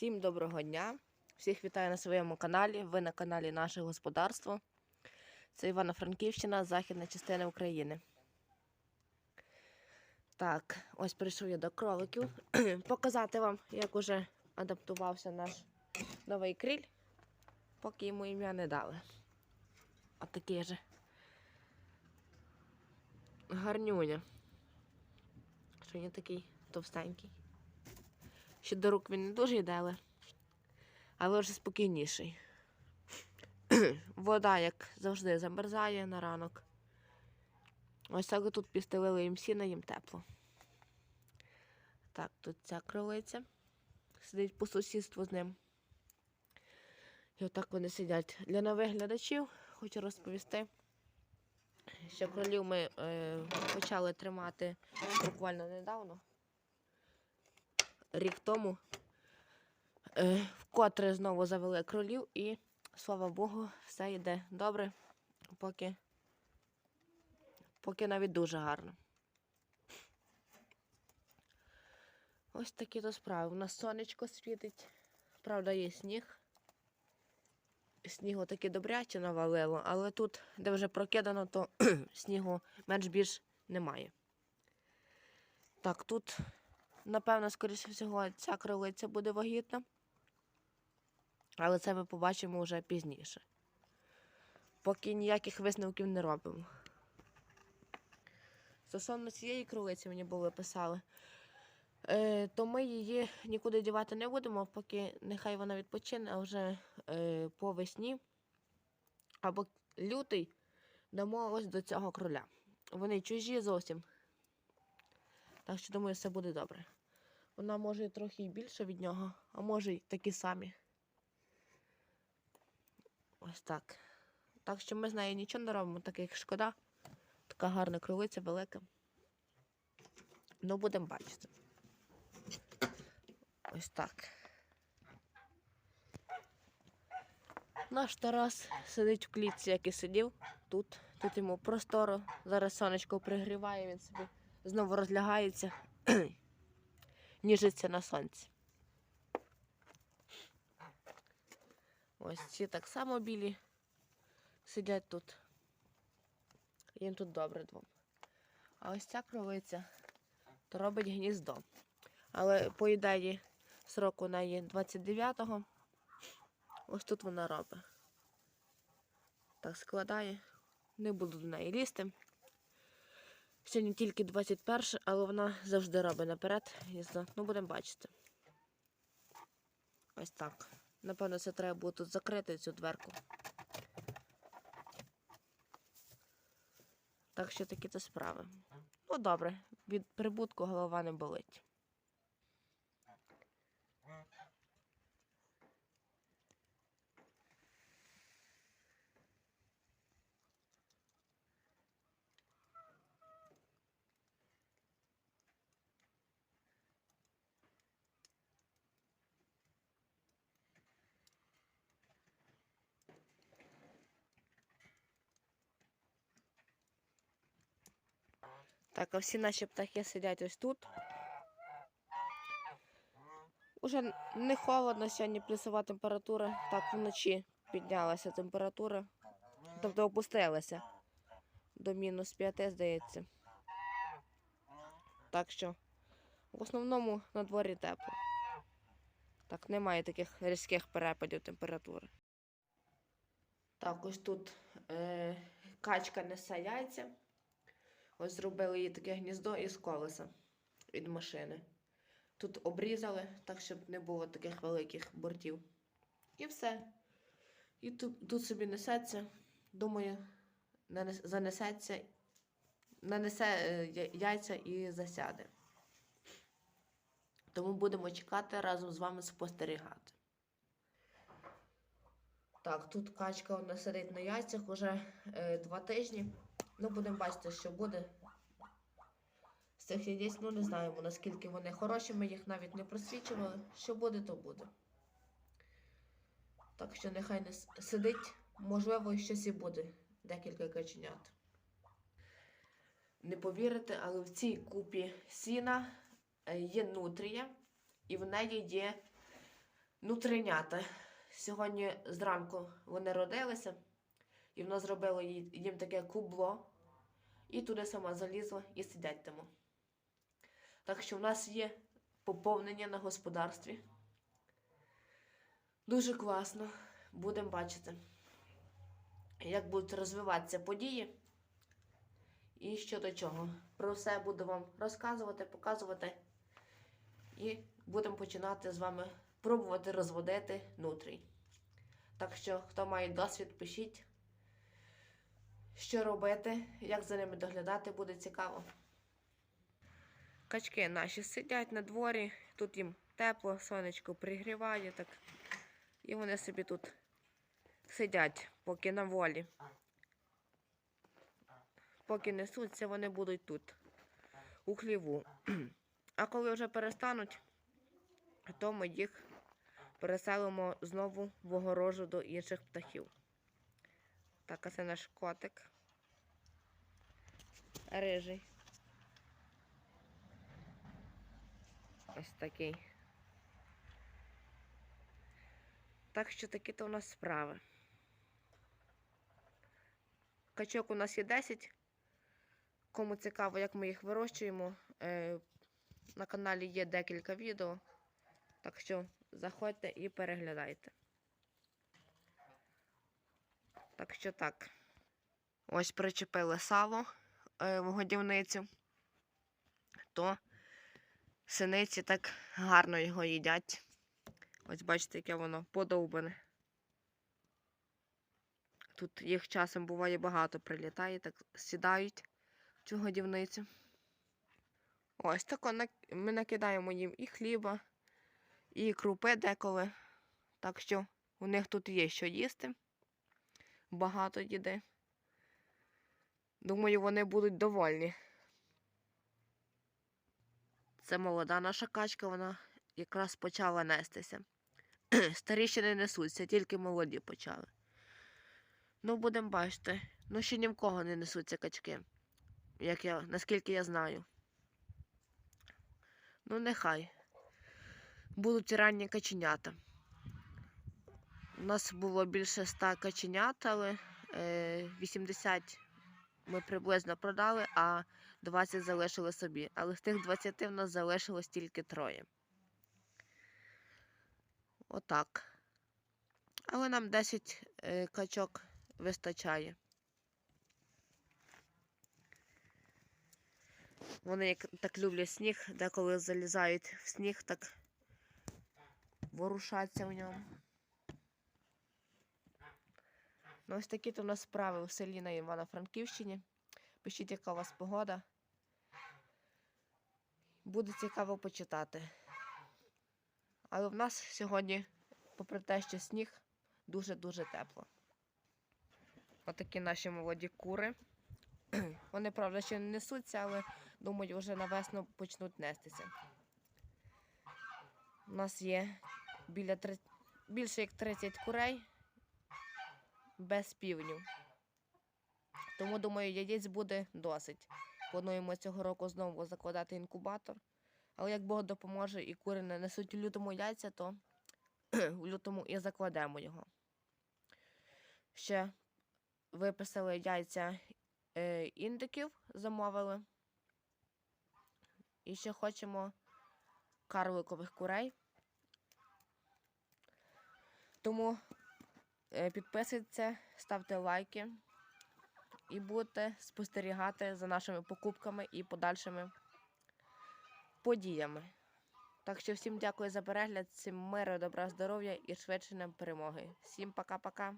Всім доброго дня! Всіх вітаю на своєму каналі. Ви на каналі Наше Господарство. Це Івано-Франківщина, західна частина України. Так, ось прийшов я до кроликів. Показати вам, як уже адаптувався наш новий криль, поки йому ім'я не дали. Отакий же. Гарнюня. Що він такий товстенький. Ще до рук він не дуже йде, але, але вже спокійніший. Вода, як завжди, замерзає на ранок. Ось так тут підстелили їм сіна, їм тепло. Так, тут ця кролиця сидить по сусідству з ним. І отак вони сидять. Для нових глядачів хочу розповісти, що кролів ми е, почали тримати буквально недавно рік тому е, вкотре знову завели кролів і, слава Богу, все йде добре, поки, поки навіть дуже гарно. Ось такі то справи. У нас сонечко світить, правда, є сніг. Снігу таки добряче навалило, але тут, де вже прокидано, то снігу менш більш немає. Так, тут Напевно, скоріше всього, ця кролиця буде вагітна. Але це ми побачимо вже пізніше. Поки ніяких висновків не робимо. Стосовно цієї кролиці мені було писали, е, то ми її нікуди дівати не будемо, поки нехай вона відпочине, а вже е, по весні або лютий дамо ось до цього кроля. Вони чужі зовсім. Так що, думаю, все буде добре. Вона може трохи і більше від нього, а може й такі самі. Ось так. Так що ми з нею нічого не робимо, так як шкода. Така гарна кролиця велика. Ну, будемо бачити. Ось так. Наш Тарас сидить в клітці, як і сидів тут. Тут йому просторо. Зараз сонечко пригріває, він собі знову розлягається, ніжиться на сонці. Ось ці так само білі сидять тут. Їм тут добре двом. А ось ця кровиця то робить гніздо. Але по ідеї срок у неї 29-го. Ось тут вона робить. Так складає. Не буду до неї лізти. Сьогодні тільки 21, але вона завжди робить наперед. Ну, будемо бачити. Ось так. Напевно, це треба було тут закрити цю дверку. Так що такі то справи. Ну, добре, від прибутку голова не болить. Так, а всі наші птахи сидять ось тут. Уже не холодно сьогодні плюсова температура. Так, вночі піднялася температура. Тобто опустилася до мінус 5, здається. Так що в основному на дворі тепло. Так, немає таких різких перепадів температури. Так, ось тут е, качка несе яйця. Ось зробили їй таке гніздо із колеса від машини. Тут обрізали, так, щоб не було таких великих бортів. І все. І тут, тут собі несеться, думаю, занесеться, нанесе е, яйця і засяде. Тому будемо чекати разом з вами спостерігати. Так, тут качка вона сидить на яйцях уже е, два тижні. Ну, будемо бачити, що буде. З цих яєць, ну не знаємо, наскільки вони хороші, ми їх навіть не просвічували. Що буде, то буде. Так що нехай не сидить, можливо, щось і буде. Декілька каченят. Не повірите, але в цій купі сіна е, є нутрія, і в неї є нутринята. Сьогодні зранку вони родилися, і вона зробила їй- їм таке кубло, і туди сама залізла і сидять тому. Так що в нас є поповнення на господарстві. Дуже класно. Будемо бачити, як будуть розвиватися події. І що до чого. Про все буду вам розказувати, показувати. І будемо починати з вами пробувати розводити нутрій. Так що, хто має досвід, пишіть, що робити, як за ними доглядати, буде цікаво. Качки наші сидять на дворі, тут їм тепло, сонечко пригріває, так. І вони собі тут сидять, поки на волі. Поки несуться, вони будуть тут, у хліву. А коли вже перестануть, то ми їх переселимо знову в огорожу до інших птахів. Так, а це наш котик. Рижий. Ось такий. Так що такі то у нас справи. Качок у нас є 10. Кому цікаво, як ми їх вирощуємо, е, на каналі є декілька відео. Так що заходьте і переглядайте. Так що так. Ось причепили сало е, в годівницю, то синиці так гарно його їдять. Ось бачите, яке воно подовбане. Тут їх часом буває багато прилітає, так сідають в цю годівницю. Ось тако ми накидаємо їм і хліба, і крупи деколи. Так що у них тут є що їсти. Багато їди. Думаю, вони будуть довольні. Це молода наша качка, вона якраз почала нестися. Старі ще не несуться, тільки молоді почали. Ну, будемо бачити. Ну, ще ні в кого не несуться качки, як я, наскільки я знаю. Ну, нехай. Будуть ранні каченята. У нас було більше 100 каченят, але е, 80 ми приблизно продали, а 20 залишили собі. Але з тих 20 в нас залишилось тільки троє. Отак. Але нам 10 е, качок вистачає. Вони як так люблять сніг, деколи залізають в сніг, так ворушаться в ньому. Ну, ось такі то у нас справи в селі на Івано-Франківщині. Пишіть, яка у вас погода. Буде цікаво почитати. Але в нас сьогодні, попри те, що сніг, дуже-дуже тепло. Отакі наші молоді кури. Вони, правда, ще не несуться, але думаю, вже на весну почнуть нестися. У нас є біля три... більше як 30 курей без півнів. Тому, думаю, яєць буде досить. Плануємо цього року знову закладати інкубатор. Але як Бог допоможе і кури не несуть у лютому яйця, то у лютому і закладемо його. Ще виписали яйця е, індиків, замовили. І ще хочемо карликових курей. Тому підписуйтесь, ставте лайки і будете спостерігати за нашими покупками і подальшими подіями. Так що всім дякую за перегляд, всім миру, добра, здоров'я і швидше нам перемоги. Всім пока-пока.